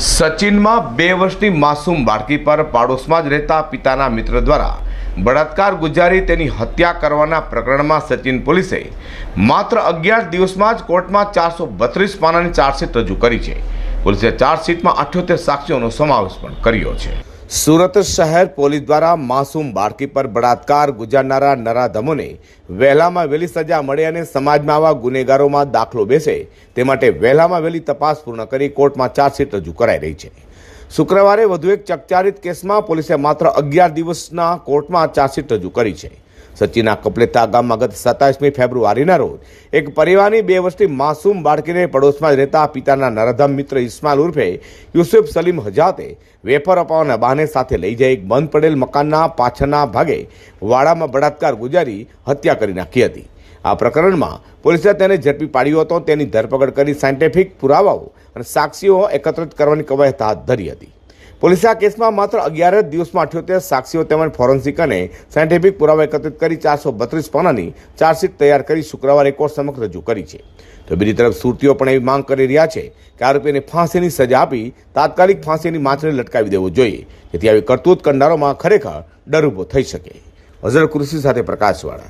સચિનમાં બે વર્ષની માસૂમ બાળકી પર પાડોશમાં જ રહેતા પિતાના મિત્ર દ્વારા બળાત્કાર ગુજારી તેની હત્યા કરવાના પ્રકરણમાં સચિન પોલીસે માત્ર અગિયાર દિવસમાં જ કોર્ટમાં ચારસો બત્રીસ પાનાની ચાર્જશીટ રજૂ કરી છે. પોલીસે ચાર્જશીટમાં અઠ્યોતેર સાક્ષીઓનો સમાવેશ પણ કર્યો છે. સુરત શહેર પોલીસ દ્વારા માસૂમ બાળકી પર બળાત્કાર ગુજારનારા નરાધમોને વહેલામાં વહેલી સજા મળે અને સમાજમાં આવા ગુનેગારોમાં દાખલો બેસે, તે માટે વહેલામાં વહેલી તપાસ પૂર્ણ કરી કોર્ટમાં ચાર્જશીટ રજૂ કરાઈ રહી છે. શુક્રવારે વધુ એક ચકચારિત કેસમાં પોલીસે માત્ર અગિયાર દિવસના કોર્ટમાં ચાર્જશીટ રજૂ કરી છે. સચિનના કપલેતા ગામમાં ગત સત્તાવીસમી ફેબ્રુઆરીના રોજ એક પરિવારની બે વર્ષની માસૂમ બાળકીને પડોશમાં રહેતા પિતાના નરધમ મિત્ર ઇસ્માલ ઉર્ફે યુસુફ સલીમ હજાતે વેફર અપાવવાના બહાને સાથે લઈ જઈ એક બંધ પડેલ મકાનના પાછળના ભાગે વાડામાં બળાત્કાર ગુજારી હત્યા કરી નાખી હતી. આ પ્રકરણમાં પોલીસે તેને ઝડપી પાડ્યો હતો, તેની ધરપકડ કરી સાયન્ટિફિક પુરાવાઓ અને સાક્ષીઓ એકત્રિત કરવાની કવાયત હાથ ધરી હતી. પોલીસે આ કેસમાં માત્ર અગિયાર જ દિવસમાં અઠ્યોતેર સાક્ષીઓ તેમજ ફોરેન્સિક અને સાયન્ટિફિક પુરાવા એકત્રિત કરી ચારસો બત્રીસ પાનાની ચાર્જશીટ તૈયાર કરી શુક્રવારે કોર્ટ સમક્ષ રજૂ કરી છે. તો બીજી તરફ સુરતીઓ પણ એવી માંગ કરી રહ્યા છે કે આરોપીને ફાંસીની સજા આપી તાત્કાલિક ફાંસીની માછલી લટકાવી દેવું જોઈએ. જેથી આવી કરતૂત કરનારોમાં ખરેખર ડર ઊભો થઈ શકે. અઝર કૃષિ સાથે પ્રકાશવાળા.